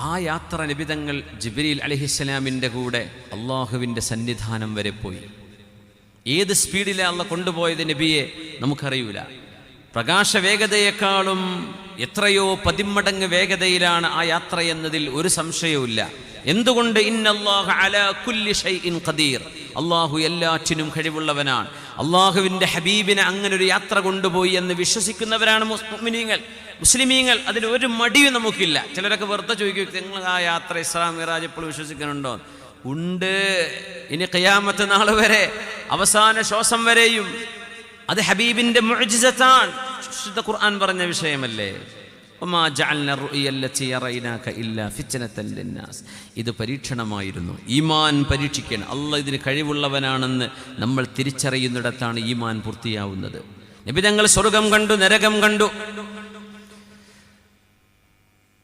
ആ യാത്ര നിബിതങ്ങൾ ജിബ്രീൽ അലഹിസ്സലാമിന്റെ കൂടെ അള്ളാഹുവിന്റെ സന്നിധാനം വരെ പോയി. ഏത് സ്പീഡിലെ അള്ള കൊണ്ടുപോയത് നബിയെ നമുക്കറിയൂല. പ്രകാശ വേഗതയെക്കാളും എത്രയോ പതിമടങ്ങ് വേഗതയിലാണ് ആ യാത്ര എന്നതിൽ ഒരു സംശയവുമില്ല. എന്തുകൊണ്ട് ഇന്നല്ലാഹ് അലാ കുല്ലി ഷൈഇൻ ഖദീർ? അള്ളാഹു എല്ലാറ്റിനും കഴിവുള്ളവനാണ്. അള്ളാഹുവിന്റെ ഹബീബിനെ അങ്ങനെ ഒരു യാത്ര കൊണ്ടുപോയി എന്ന് വിശ്വസിക്കുന്നവരാണ് മുസ്ലിമീങ്ങൾ മുസ്ലിമീങ്ങൾ അതിൽ ഒരു മടിയും നമുക്കില്ല. ചിലരൊക്കെ വെറുതെ ചോദിക്കും നിങ്ങൾ ആ യാത്ര ഇസ്ലാം മിറാജ് ഇപ്പോൾ വിശ്വസിക്കുന്നുണ്ടോ ഉണ്ട്. ഇനി കയ്യാമത്തെ നാൾ വരെ അവസാന ശ്വാസം വരെയും അത് ഹബീബിന്റെ മുഅ്ജിസത്താണ്. ശുദ്ധ ഖുർആൻ പറഞ്ഞ വിഷയമല്ലേ? ഇത് പരീക്ഷണമായിരുന്നു. ഈമാൻ പരീക്ഷിക്കണം അല്ല ഇതിന് കഴിവുള്ളവനാണെന്ന് നമ്മൾ തിരിച്ചറിയുന്നിടത്താണ് ഈമാൻ പൂർത്തിയാവുന്നത്. നബി തങ്ങൾ സ്വർഗം കണ്ടു നരകം കണ്ടു.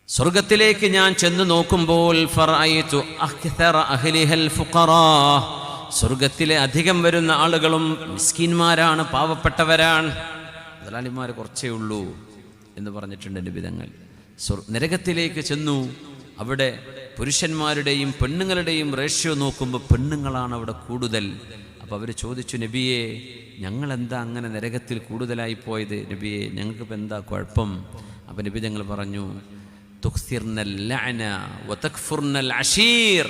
സ്വർഗത്തിലേക്ക് ഞാൻ ചെന്ന് നോക്കുമ്പോൾ സ്വർഗത്തിലെ അധികം വരുന്ന ആളുകളും മിസ്കിന്മാരാണ് പാവപ്പെട്ടവരാണ്. മുതലാളിമാർ കുറച്ചേ ഉള്ളൂ. എന്ന് പറഞ്ഞിട്ടുണ്ട് നിബിതങ്ങൾ നരകത്തിലേക്ക് ചെന്നു. അവിടെ പുരുഷന്മാരുടെയും പെണ്ണുങ്ങളുടെയും റേഷ്യോ നോക്കുമ്പോൾ പെണ്ണുങ്ങളാണ് അവിടെ കൂടുതൽ. അപ്പോൾ അവർ ചോദിച്ചു നബിയെ ഞങ്ങൾ എന്താ അങ്ങനെ നരകത്തിൽ കൂടുതലായി പോയത്? നബിയെ ഞങ്ങൾക്കിപ്പോൾ എന്താ കുഴപ്പം? അപ്പോൾ നബി ഞങ്ങൾ പറഞ്ഞു വതക്ഫുർനൽ അഷീർ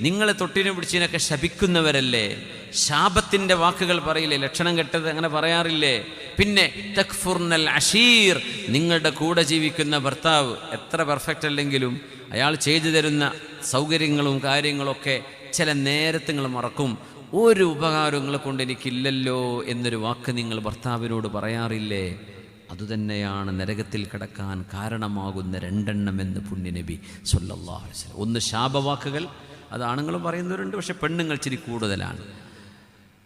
നിങ്ങളെ തൊട്ടിനെ പിടിച്ചതിനൊക്കെ ശപിക്കുന്നവരല്ലേ? ശാപത്തിന്റെ വാക്കുകൾ പറയില്ലേ? ലക്ഷണം കെട്ടത് അങ്ങനെ പറയാറില്ലേ? പിന്നെ തക്ഫുർനൽ അഷീർ നിങ്ങളുടെ കൂടെ ജീവിക്കുന്ന ഭർത്താവ് എത്ര പെർഫെക്റ്റ് അല്ലെങ്കിലും അയാൾ ചെയ്തു തരുന്ന സൗകര്യങ്ങളും കാര്യങ്ങളൊക്കെ ചില നേരത്തെ നിങ്ങൾ മറക്കും. ഒരു ഉപകാരങ്ങൾ കൊണ്ട് എനിക്കില്ലല്ലോ എന്നൊരു വാക്ക് നിങ്ങൾ ഭർത്താവിനോട് പറയാറില്ലേ? അതുതന്നെയാണ് നരകത്തിൽ കിടക്കാൻ കാരണമാകുന്ന രണ്ടെണ്ണം എന്ന് പുണ്യനബി സൊല്ലാ ഒന്ന് ശാപവാക്കുകൾ അത് ആണുങ്ങൾ പറയുന്നവരുണ്ട് പക്ഷെ പെണ്ണുങ്ങൾ ഇച്ചിരി കൂടുതലാണ്.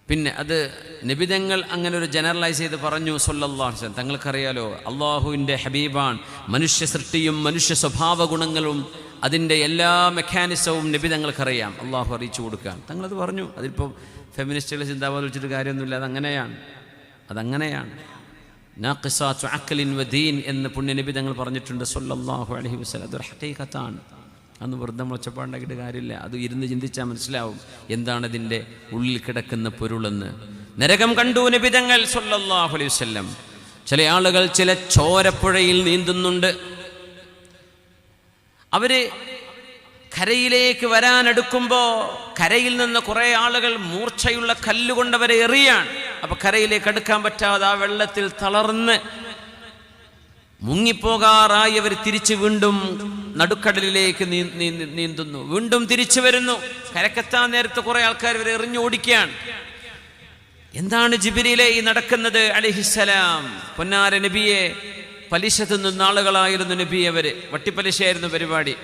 പിന്നെ അത് നിബിതങ്ങൾ അങ്ങനെ ഒരു ജനറലൈസ് ചെയ്ത് പറഞ്ഞു വസല്ലം. തങ്ങൾക്കറിയാലോ അള്ളാഹുവിന്റെ ഹബീബാൻ മനുഷ്യ സൃഷ്ടിയും മനുഷ്യ സ്വഭാവ ഗുണങ്ങളും അതിന്റെ എല്ലാ മെക്കാനിസവും നിബിതങ്ങൾക്കറിയാം. അള്ളാഹു അറിയിച്ചു കൊടുക്കാൻ. തങ്ങളത് പറഞ്ഞു. അതിപ്പോൾ ഫെമിനിസ്റ്റുകൾ ചിന്താവാദം വെച്ചിട്ട് കാര്യമൊന്നുമില്ല. അതങ്ങനെയാണ്. അതങ്ങനെയാണ്. നാഖിസാ ചുഅക്കലിൻ വദീൻ എന്ന് പുണ്യനബി തങ്ങൾ പറഞ്ഞിട്ടുണ്ട്. സൊല്ലാഹു അലഹി വസല്ലം. അതൊരു ഹക്കീഖത്താണ് അന്ന് വെറുതെ ഒച്ചപ്പാടുണ്ടാക്കിയിട്ട് കാര്യമില്ല. അത് ഇരുന്ന് ചിന്തിച്ചാൽ മനസ്സിലാവും എന്താണ് ഇതിന്റെ ഉള്ളിൽ കിടക്കുന്ന പൊരുളെന്ന്. നരകം കണ്ടു നബിതങ്ങൾ സല്ലല്ലാഹു അലൈഹി ചില ആളുകൾ ചില ചോരപ്പുഴയിൽ നീന്തുന്നുണ്ട്. അവർ കരയിലേക്ക് വരാനെടുക്കുമ്പോൾ കരയിൽ നിന്ന് കുറേ ആളുകൾ മൂർച്ചയുള്ള കല്ലുകൊണ്ടവരെ എറിയാണ്. അപ്പൊ കരയിലേക്ക് അടുക്കാൻ പറ്റാതെ ആ വെള്ളത്തിൽ തളർന്ന് മുങ്ങിപ്പോകാറായി അവർ തിരിച്ച് വീണ്ടും നടുക്കടലിലേക്ക് നീന്തുന്നു. വീണ്ടും തിരിച്ചു വരുന്നു. കരക്കെത്താൻ നേരത്തെ കുറെ ആൾക്കാർ ഇവരെ എറിഞ്ഞോടിക്കുകയാണ് എന്താണ് ജിബിരിയിലെ ഈ നടക്കുന്നത്? അലിഹിസലാം പൊന്നാര നബിയെ പലിശ തിന്നുന്ന ആളുകളായിരുന്നു നബി അവർ. വട്ടിപ്പലിശയായിരുന്നു പരിപാടി.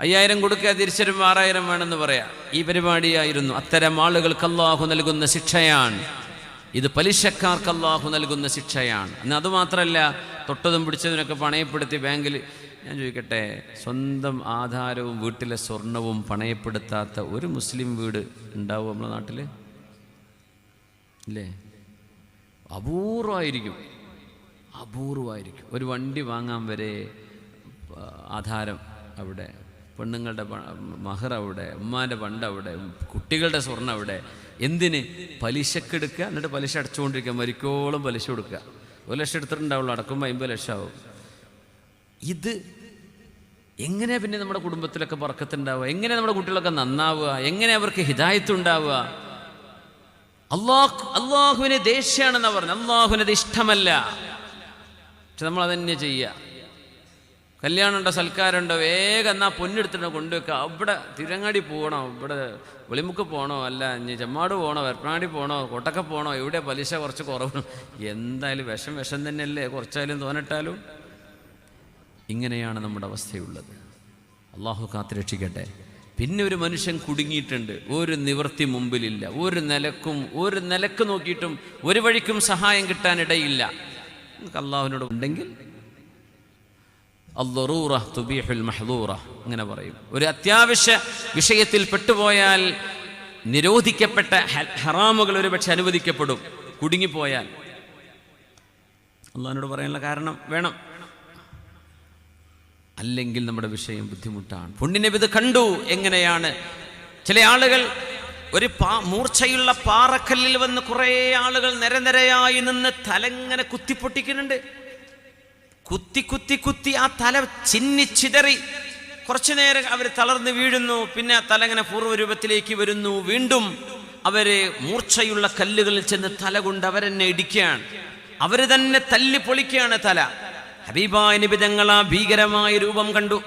അയ്യായിരം കൊടുക്കുക തിരിച്ചരും ആറായിരം വേണമെന്ന് പറയാം. ഈ പരിപാടിയായിരുന്നു. അത്തരം ആളുകൾക്ക് അള്ളാഹു നൽകുന്ന ശിക്ഷയാണ്. ഇത് പലിശക്കാർക്ക് അള്ളാഹു നൽകുന്ന ശിക്ഷയാണ്. എന്നാൽ അതുമാത്രമല്ല തൊട്ടതും പിടിച്ചതിനൊക്കെ പണയപ്പെടുത്തി ബാങ്കിൽ ഞാൻ ചോദിക്കട്ടെ സ്വന്തം ആധാരവും വീട്ടിലെ സ്വർണവും പണയപ്പെടുത്താത്ത ഒരു മുസ്ലിം വീട് ഉണ്ടാവും നമ്മുടെ നാട്ടിൽ ഇല്ലേ? അപൂർവമായിരിക്കും അപൂർവമായിരിക്കും ഒരു വണ്ടി വാങ്ങാൻ വരെ ആധാരം അവിടെ പെണ്ണുങ്ങളുടെ മഹർ അവിടെ ഉമ്മാന്റെ പണ്ട് അവിടെ കുട്ടികളുടെ സ്വർണം അവിടെ എന്തിന് പലിശക്കെടുക്കുക? എന്നിട്ട് പലിശ അടച്ചുകൊണ്ടിരിക്കുക. മരിക്കോളം പലിശ കൊടുക്കുക. ഒരു ലക്ഷം എടുത്തിട്ടുണ്ടാവുള്ളൂ. അടക്കുമ്പോൾ അമ്പത് ലക്ഷമാവും ഇത് എങ്ങനെ പിന്നെ നമ്മുടെ കുടുംബത്തിലൊക്കെ പറക്കത്തുണ്ടാവുക? എങ്ങനെ നമ്മുടെ കുട്ടികളൊക്കെ നന്നാവുക? എങ്ങനെ അവർക്ക് ഹിതായത്ത് ഉണ്ടാവുക? അള്ളാഹ് അള്ളാഹുവിനെ ദേഷ്യമാണെന്നാ പറഞ്ഞു അള്ളാഹുവിനത് ഇഷ്ടമല്ല. പക്ഷെ നമ്മൾ അതന്നെ ചെയ്യുക. കല്യാണമുണ്ടോ? സൽക്കാരമുണ്ടോ? വേഗം എന്നാൽ പൊന്നെടുത്തിട്ട് കൊണ്ടുവെക്കുക അവിടെ തിരങ്ങാടി പോകണോ? ഇവിടെ വെളിമുക്ക് പോകണോ? അല്ല ഇനി ചെമ്മാട് പോകണോ? വെപ്പനാടി പോകണോ? കൊട്ടക്ക പോകണോ? എവിടെ? പലിശ കുറച്ച് കുറവ്. എന്തായാലും വിഷം വിഷം തന്നെയല്ലേ? കുറച്ചായാലും തോന്നിട്ടാലും. ഇങ്ങനെയാണ് നമ്മുടെ അവസ്ഥയുള്ളത്. അള്ളാഹു കാത്തുരക്ഷിക്കട്ടെ പിന്നെ ഒരു മനുഷ്യൻ കുടുങ്ങിയിട്ടുണ്ട്. ഒരു നിവൃത്തി മുമ്പിലില്ല. ഒരു നിലക്കും ഒരു നിലയ്ക്ക് നോക്കിയിട്ടും ഒരു വഴിക്കും സഹായം കിട്ടാനിടയില്ല. അള്ളാഹുവിനോട് ഉണ്ടെങ്കിൽ മഹദൂറ അങ്ങനെ പറയും. ഒരു അത്യാവശ്യ വിഷയത്തിൽ പെട്ടുപോയാൽ നിരോധിക്കപ്പെട്ട ഹറാമുകൾ ഒരുപക്ഷെ അനുവദിക്കപ്പെടും. കുടുങ്ങിപ്പോയാൽ. അള്ളാഹിനോട് പറയാനുള്ള കാരണം വേണം. അല്ലെങ്കിൽ നമ്മുടെ വിഷയം ബുദ്ധിമുട്ടാണ്. പുണ്യനബി ഇത് കണ്ടു എങ്ങനെയാണ്? ചില ആളുകൾ ഒരു പാ മൂർച്ചയുള്ള പാറക്കല്ലിൽ വന്ന് കുറേ ആളുകൾ നിരനിരയായി നിന്ന് തലങ്ങനെ കുത്തിപ്പൊട്ടിക്കുന്നുണ്ട്. കുത്തി കുത്തി കുത്തി ആ തല ചിന്നി ചിതറി. കുറച്ചു നേരം അവർ തളർന്ന് വീഴുന്നു. പിന്നെ ആ തല ഇങ്ങനെ പൂർവരൂപത്തിലേക്ക് വരുന്നു. വീണ്ടും അവർ മൂർച്ചയുള്ള കല്ലുകളിൽ ചെന്ന് തല കൊണ്ട് അവരെന്നെ ഇടിക്കുകയാണ്. അവർ തന്നെ തല്ലി പൊളിക്കുകയാണ് തല. ഹബീബായ നിബിതങ്ങൾ ആ ഭീകരമായ രൂപം കണ്ടു.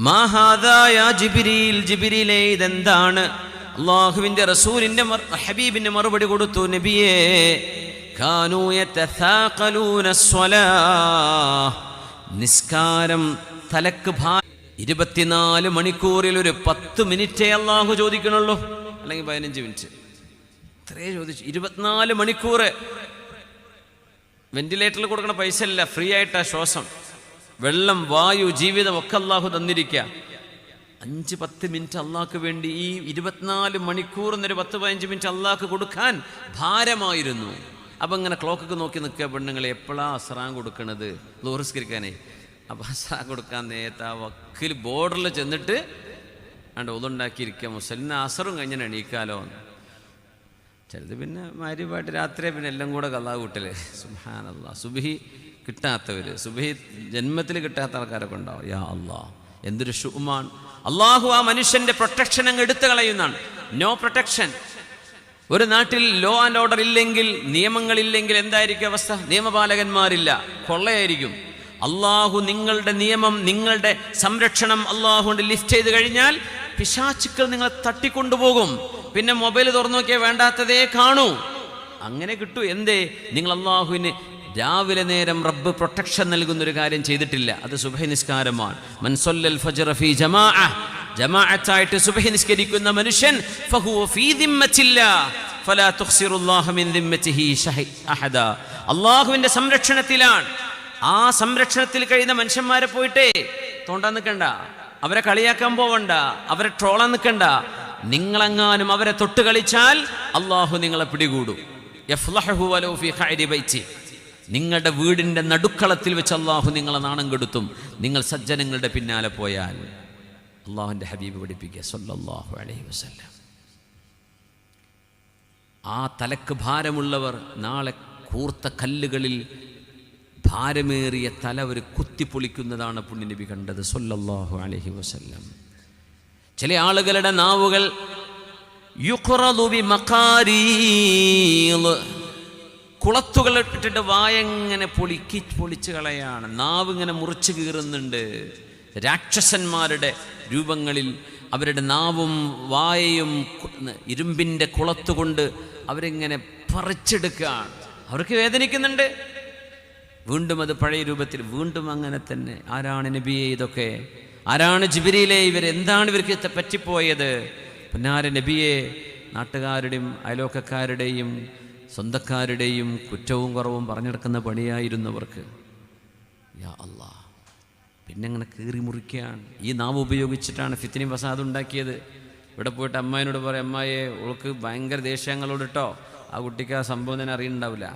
മാഹാദായ ജിബിരിയിൽ ജിബിരിയിലെ ഇതെന്താണ്? അള്ളാഹുവിന്റെ റസൂലിന്റെ ഹബീബിന്റെ മറുപടി കൊടുത്തു. നബിയേ. നിസ്കാരം തലക്ക് ഭാ ഇരുപത്തിനാല് മണിക്കൂറിൽ ഒരു പത്ത് മിനിറ്റേ അള്ളാഹു ചോദിക്കണുള്ളൂ. അല്ലെങ്കിൽ പതിനഞ്ച് മിനിറ്റ്. ഇത്രേ ചോദിച്ചു. ഇരുപത്തിനാല് മണിക്കൂർ വെന്റിലേറ്ററിൽ കൊടുക്കണ പൈസ അല്ല ഫ്രീ ആയിട്ടാ ശ്വാസം. വെള്ളം വായു ജീവിതം ഒക്കെ അള്ളാഹു തന്നിരിക്കുക അഞ്ച് പത്ത് മിനിറ്റ് അള്ളാഹ്ക്ക് വേണ്ടി ഈ ഇരുപത്തിനാല് മണിക്കൂർ എന്നൊരു പത്ത് പതിനഞ്ച് മിനിറ്റ് അള്ളാഹ്ക്ക് കൊടുക്കാൻ ഭാരമായിരുന്നു. അപ്പം ഇങ്ങനെ ക്ലോക്കൊക്കെ നോക്കി നിൽക്കുക പെണ്ണുങ്ങൾ എപ്പോഴാണ് അസ്രാം കൊടുക്കണത്? ലോറിസ്കരിക്കാനേ അപ്പം അസ്രാം കൊടുക്കാൻ നേരത്തെ ആ വക്കിൽ ബോർഡറിൽ ചെന്നിട്ട് അണ്ട് ഒതുണ്ടാക്കിയിരിക്കുക. മുസലിന് അസറും കഴിഞ്ഞാൽ എണീക്കാലോ ചിലത് പിന്നെ മാര്യമായിട്ട് രാത്രി പിന്നെ എല്ലാം കൂടെ കള്ളാ കൂട്ടൽ. സുഹാനല്ല സുബിഹി കിട്ടാത്തവർ സുബിഹി ജന്മത്തിൽ കിട്ടാത്ത ആൾക്കാരൊക്കെ ഉണ്ടാവും. യാ അള്ളാ എന്തൊരു ഷുമാൻ അള്ളാഹു ആ മനുഷ്യന്റെ പ്രൊട്ടക്ഷൻ അങ്ങ് എടുത്തു കളയുന്നതാണ്. നോ പ്രൊട്ടക്ഷൻ ഒരു നാട്ടിൽ ലോ ആൻഡ് ഓർഡർ ഇല്ലെങ്കിൽ നിയമങ്ങളില്ലെങ്കിൽ എന്തായിരിക്കും അവസ്ഥ? നിയമപാലകന്മാരില്ല. കൊള്ളയായിരിക്കും. അള്ളാഹു നിങ്ങളുടെ നിയമം നിങ്ങളുടെ സംരക്ഷണം അള്ളാഹു കൊണ്ട് ലിഫ്റ്റ് ചെയ്ത് കഴിഞ്ഞാൽ പിശാച്ചുക്കൾ നിങ്ങളെ തട്ടിക്കൊണ്ടുപോകും. പിന്നെ മൊബൈൽ തുറന്നു നോക്കിയാൽ വേണ്ടാത്തതേ കാണൂ. അങ്ങനെ കിട്ടൂ. എന്തേ? നിങ്ങൾ അള്ളാഹുവിന് രാവിലെ നേരം റബ്ബ് പ്രൊട്ടക്ഷൻ നൽകുന്ന ഒരു കാര്യം ചെയ്തിട്ടില്ല. അത് സുബഹി നിസ്കാരമാണ് മൻസൊല്ലൽ ഫജറഫി ജമാഅ ജമാഅത്തായിട്ട് സുബഹി നിസ്കരിക്കുന്ന മനുഷ്യൻ അള്ളാഹുവിന്റെ സംരക്ഷണത്തിലാണ്. ആ സംരക്ഷണത്തിൽ കഴിയുന്ന മനുഷ്യന്മാരെ പോയിട്ടേ തോണ്ടാൻ നിൽക്കണ്ട അവരെ കളിയാക്കാൻ പോവണ്ട. അവരെ ട്രോളാൻ നിൽക്കണ്ട നിങ്ങളെങ്ങാനും അവരെ തൊട്ട് കളിച്ചാൽ അള്ളാഹു നിങ്ങളെ പിടികൂടും. നിങ്ങളുടെ വീടിന്റെ നടുക്കളത്തിൽ വെച്ച് അള്ളാഹു നിങ്ങളെ നാണം കെടുത്തും. നിങ്ങൾ സജ്ജനങ്ങളുടെ പിന്നാലെ പോയാൽ. അള്ളാഹുവിന്റെ ഹബീബ് പഠിപ്പിക്കുക സല്ലല്ലാഹു അലൈഹി വസല്ലം. ആ തലക്ക് ഭാരമുള്ളവർ നാളെ കൂർത്ത കല്ലുകളിൽ ഭാരമേറിയ തല ഒരു കുത്തിപ്പൊളിക്കുന്നതാണ് പുണ്യനബി കണ്ടത് സൊല്ലാഹു അലഹി വസല്ലം. ചില ആളുകളുടെ നാവുകൾ. കുളത്തുകൾ ഇട്ടിട്ട് വായങ്ങനെ പൊളിക്കി പൊളിച്ച് കളയാണ്. നാവ് ഇങ്ങനെ മുറിച്ച് കീറുന്നുണ്ട്. രാക്ഷസന്മാരുടെ രൂപങ്ങളിൽ അവരുടെ നാവും വായയും ഇരുമ്പിന്റെ കുളത്തുകൊണ്ട് അവരിങ്ങനെ പറിച്ചെടുക്കുകയാണ്. അവർക്ക് വേദനിക്കുന്നുണ്ട്. വീണ്ടും അത് പഴയ രൂപത്തിൽ വീണ്ടും അങ്ങനെ തന്നെ. ആരാണ് നബിയെ ഇതൊക്കെ? ആരാണ് ജിബിരിയിലെ ഇവർ എന്താണ് ഇവർക്ക് പറ്റിപ്പോയത്? പുന്നാര നബിയെ നാട്ടുകാരുടെയും അയലോക്കക്കാരുടെയും സ്വന്തക്കാരുടെയും കുറ്റവും കുറവും പറഞ്ഞെടുക്കുന്ന പണിയായിരുന്നവർക്ക് യാ അല്ലാ പിന്നെ അങ്ങനെ കീറി മുറിക്കുകയാണ്. ഈ നാവ് ഉപയോഗിച്ചിട്ടാണ് ഫിത്തിനി ഫസാദ് ഉണ്ടാക്കിയത്. ഇവിടെ പോയിട്ട് അമ്മായിനോട് പറയും അമ്മായെ ഓൾക്ക് ഭയങ്കര ദേഷ്യങ്ങളോട് കേട്ടോ ആ കുട്ടിക്ക് ആ സംഭവം തന്നെ അറിയുന്നുണ്ടാവില്ല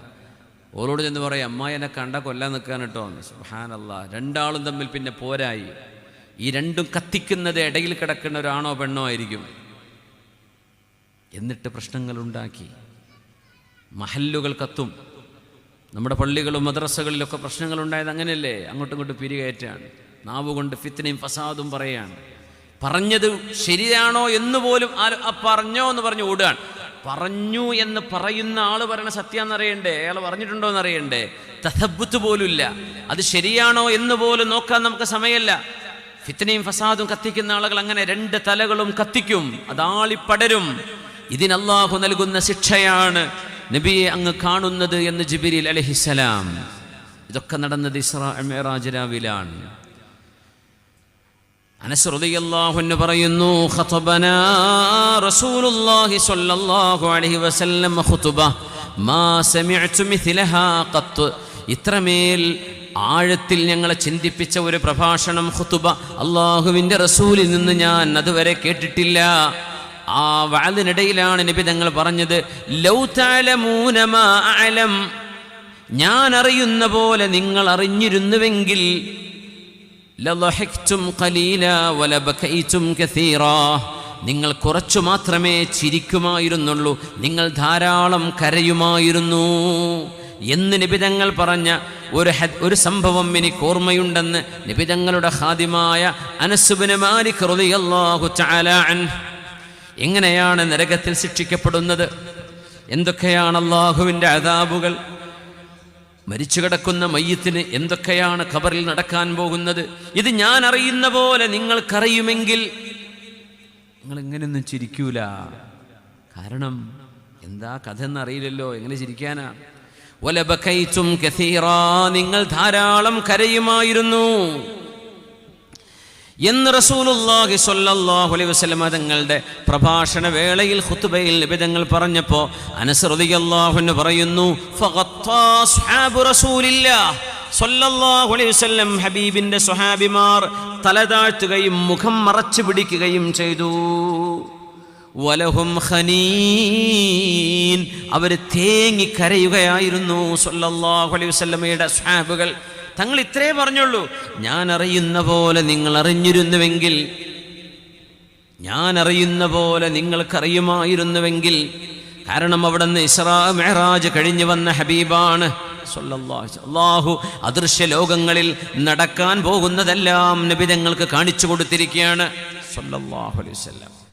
ഓളോട് ചെന്ന് പറയും അമ്മായി എന്നെ കണ്ട കൊല്ലാൻ നിൽക്കാൻ കേട്ടോ സുഹാനല്ല രണ്ടാളും തമ്മിൽ പിന്നെ പോരായി. ഈ രണ്ടും കത്തിക്കുന്നത് ഇടയിൽ കിടക്കുന്ന ഒരാണോ പെണ്ണോ ആയിരിക്കും. എന്നിട്ട് പ്രശ്നങ്ങൾ ഉണ്ടാക്കി. മഹല്ലുകൾ കത്തും. നമ്മുടെ പള്ളികളും മദ്രസകളിലൊക്കെ പ്രശ്നങ്ങൾ ഉണ്ടായത് അങ്ങനെയല്ലേ? അങ്ങോട്ടും ഇങ്ങോട്ടും പിരികയറ്റാണ് നാവ് കൊണ്ട് ഫിത്തിനെയും ഫസാദും പറയുകയാണ് പറഞ്ഞത് ശരിയാണോ എന്ന് പോലും ആ പറഞ്ഞോ എന്ന് പറഞ്ഞു ഓടുകയാണ്. പറഞ്ഞു എന്ന് പറയുന്ന ആൾ പറയണ സത്യം എന്നറിയണ്ടേ അയാൾ പറഞ്ഞിട്ടുണ്ടോ എന്ന് അറിയണ്ടേ തഥബുത്ത് പോലുമില്ല. അത് ശരിയാണോ എന്ന് പോലും നോക്കാൻ നമുക്ക് സമയമല്ല. ഫിത്തനയും ഫസാദും കത്തിക്കുന്ന ആളുകൾ അങ്ങനെ രണ്ട് തലകളും കത്തിക്കും. അതാളിപ്പടരും ഇതിനല്ലാഹു നൽകുന്ന ശിക്ഷയാണ് നബിയെ അങ്ങ് കാണുന്നത് എന്ന് ജിബിരിൽ അലഹിസലാം ഇതൊക്കെ നടന്നത് ഇസ്രാ മേറാജ് രാവിലാണ്. പറയുന്നു റസൂലുള്ളാഹി സ്വല്ലല്ലാഹു അലൈഹി വസല്ലം മാ ഇത്രമേൽ ആഴത്തിൽ ഞങ്ങളെ ചിന്തിപ്പിച്ച ഒരു പ്രഭാഷണം ഖുതുബ അള്ളാഹുവിന്റെ റസൂലിൽ നിന്ന് ഞാൻ അതുവരെ കേട്ടിട്ടില്ല ആ വാലിനിടയിലാണ് നബി തങ്ങൾ പറഞ്ഞത്. ഞാൻ അറിയുന്ന പോലെ നിങ്ങൾ അറിഞ്ഞിരുന്നുവെങ്കിൽ നിങ്ങൾ കുറച്ചു മാത്രമേ ചിരിക്കുമായിരുന്നുള്ളൂ നിങ്ങൾ ധാരാളം കരയുമായിരുന്നു എന്ന് നിബിതങ്ങൾ പറഞ്ഞ ഒരു ഒരു സംഭവം എനിക്ക് ഓർമ്മയുണ്ടെന്ന് നിബിതങ്ങളുടെ ഹാദിമായ അനസുബിന് മാലിക് റളിയല്ലാഹു അൻഹു. എങ്ങനെയാണ് നരകത്തിൽ ശിക്ഷിക്കപ്പെടുന്നത്? എന്തൊക്കെയാണ് അള്ളാഹുവിന്റെ അതാബുകൾ മരിച്ചു കിടക്കുന്ന മയ്യത്തിന് എന്തൊക്കെയാണ് ഖബറിൽ നടക്കാൻ പോകുന്നത്? ഇത് ഞാൻ അറിയുന്ന പോലെ നിങ്ങൾക്കറിയുമെങ്കിൽ നിങ്ങൾ എങ്ങനെയൊന്നും ചിരിക്കൂല. കാരണം എന്താ കഥ എന്നറിയില്ലല്ലോ എങ്ങനെ ചിരിക്കാനാ? ഒലബക്കൈച്ചും നിങ്ങൾ ധാരാളം കരയുമായിരുന്നു. എന്ന് റസൂലുള്ളാഹി സ്വല്ലല്ലാഹു അലൈഹി വസല്ലം തങ്ങളുടെ പ്രഭാഷണ വേളയിൽ ഖുത്ബയിൽ നിബിതങ്ങൾ പറഞ്ഞപ്പോൾ അനസ് റളിയല്ലാഹു അൻഹു പറയുന്നു ഫഗത്താ അസ്ഹാബു റസൂലില്ലാഹ് സ്വല്ലല്ലാഹു അലൈഹി വസല്ലം. ഹബീബിന്റെ സ്വഹാബിമാർ തല താഴ്ത്തുകയും മുഖം മറച്ചു പിടിക്കുകയും ചെയ്തു. വലഹും ഖനീൻ. അവർ തേങ്ങി കരയുകയായിരുന്നു സ്വല്ലല്ലാഹു അലൈഹി വസല്ലമയുടെ സ്വഹാബുകൾ തങ്ങൾ ഇത്രേ പറഞ്ഞുള്ളൂ. ഞാൻ അറിയുന്ന പോലെ നിങ്ങൾ അറിഞ്ഞിരുന്നുവെങ്കിൽ ഞാൻ അറിയുന്ന പോലെ നിങ്ങൾക്കറിയുമായിരുന്നുവെങ്കിൽ കാരണം അവിടെ നിന്ന് ഇസ്രാ മെഹറാജ് കഴിഞ്ഞു വന്ന ഹബീബാണ് അള്ളാഹു അദൃശ്യ ലോകങ്ങളിൽ നടക്കാൻ പോകുന്നതെല്ലാം നബി തങ്ങൾക്ക് കാണിച്ചു കൊടുത്തിരിക്കുകയാണ് അലൈഹി വസല്ലം.